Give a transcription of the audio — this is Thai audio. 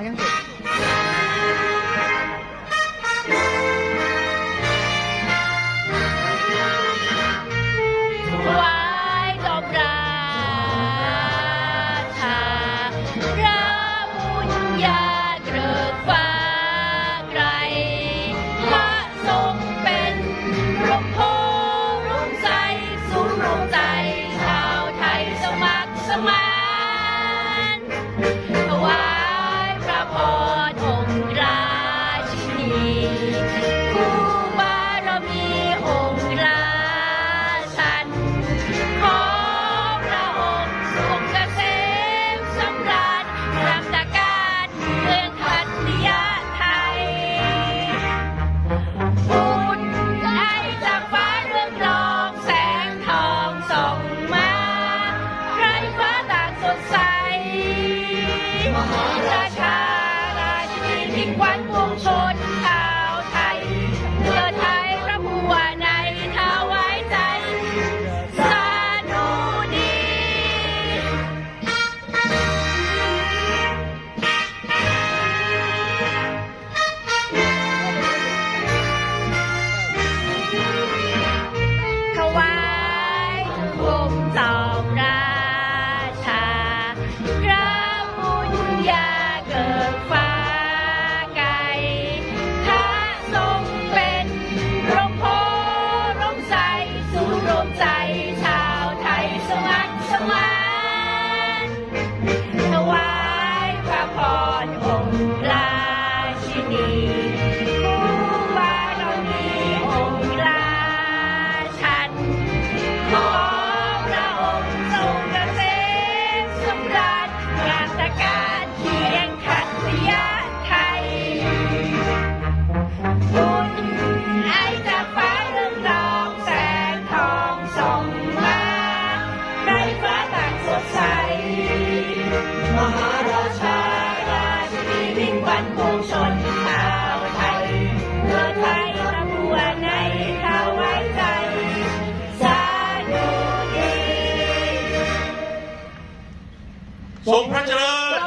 反正给 ช那ติใ官ที่ วิ่งวันปวงชนชาวไทยเมื่อไทยตำรวจในเขาไว้ใจสาธุดีทรงพระเจริญ